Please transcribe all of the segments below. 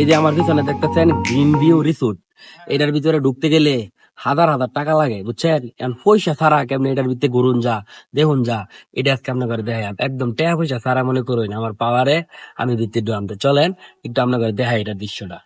এই যে আমার পিছনে দেখতেছেন গ্রিন ভিউ রিসোর্ট এটার ভিতরে ঢুকতে গেলে হাজার হাজার টাকা লাগে, বুঝছেন? এখন পয়সা ছাড়া কেমন এটার ভিতরে ঘুরুন যা, দেখুন যা, এটা আজকে আপনার দেখাই একদম টাকা পয়সা ছাড়া মনে করুন আমার পাওয়ারে আমি ভিত্তি ডুয়ামতে চলেন, একটু আপনার দেখাই এটা দৃশ্যটা।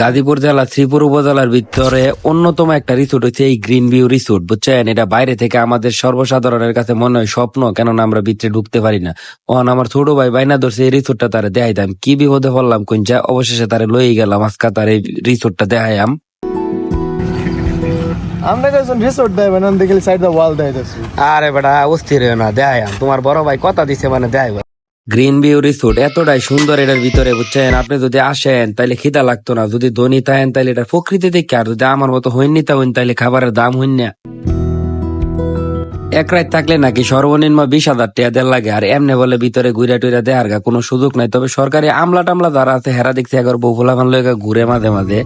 গাজীপুর জেলা শ্রীপুর উপজেলার ভিতরে অন্যতম একটা রিসোর্ট হচ্ছে এই গ্রিন ভিউ রিসোর্ট বুঝছেন? এটা বাইরে থেকে আমাদের সর্বসাধারণের কাছে মনে হয় স্বপ্ন কেননা আমরা ভিতরে ঢুকতে পারি না। ওখানে আমার ছোট ভাই বাইনা ধরছে এই রিসোর্টটা তারে দেখাইতাম। কি বিপদে পড়লাম কোনটা অবশেষে তারে লই গেলাম আজকে তার এই রিসোর্টটা দেখাইলাম একজন রিসোর্ট দেয় মানে দেখলে সাইড দা ওয়াল দেয় আরে বেটা অস্থির না দেখাইলাম তোমার বড় ভাই কথা দিছে মানে দেখাইব। গ্রিন ভিউ রিসোর্ট এতটাই সুন্দর এটার ভিতরে, বুঝছেন? আপনি যদি আসেন তাহলে খিদা লাগতো না। যদি ধনী থাকেন তাহলে এটা প্রকৃতি দেখে, আর যদি আমার মতো হইনি তা হইন তাহলে খাবারের দাম হইন না। এক রাত থাকলে নাকি সর্বনিম্ন বিশ হাজার টাকা দেড় লাগে, আর এমনি বলে ভিতরে ঘুরে টুরে দেওয়ার গা কোনো সুযোগ নাই। তবে সরকারি আমলা টামলা যারা আছে, হেরা দেখছে একবার বউফুলা ভালো ঘুরে মাঝে মাঝে।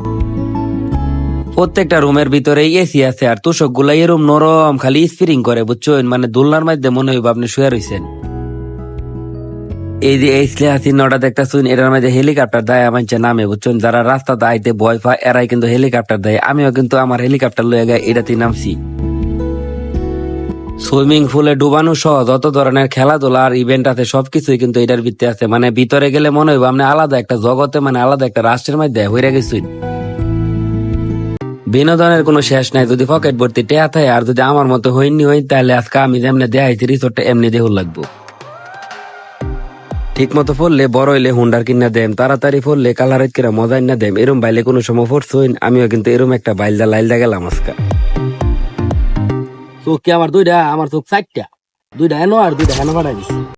প্রত্যেকটা রুমের ভিতরে এসি আছে, আর তোষকগুলা এরম নরম, খালি স্প্রিং করে, বুঝছেন? মানে দোলনার মধ্যে মনে হইব আপনি শুয়ে রয়েছেন এই যে নটা দেখটা শুন এটার মধ্যে হেলিকপ্টার দেয় আমার নামে, বুঝছেন? যারা রাস্তা ভয় পায়, এরাই কিন্তু হেলিকপ্টার দেয়। আমিও কিন্তু আমার হেলিকপ্টার লয়ে গে এটাতে নামছি। সুইমিং পুলে ডুবানো সহ যত ধরনের খেলাধুলা আর ইভেন্ট আছে, সবকিছুই কিন্তু এটার ভিত্তি আছে। মানে ভিতরে গেলে মনে হইব আপনি আলাদা একটা জগতে মানে আলাদা একটা রাষ্ট্রের মধ্যে হইরা গেছুন। বিনোদনের কোনো শেষ নাই, যদি পকেট ভর্তি টেয়া থাকে, আর যদি আমার মতো হইনি হই, তাহলে আজকে আমি যেমনি দেখাইছি রিসোর্টটা এমনি দেহুর লাগবো। ঠিক মতো পড়লে বড় হইলে হুন্ডার কিনা দেম তাড়াতাড়ি পড়লে কালারের কিনা মজা না দেম এরম বাইলে কোনো সময় পড়ছইন আমিও কিন্তু এরম একটা বাইলদা লাইলদা গেলাম আজকা। চোখ কি আমার দুইটা? আমার চোখ চারটা। দুইটা এনো আর দুইটা হেনো পাঠাই দিছি।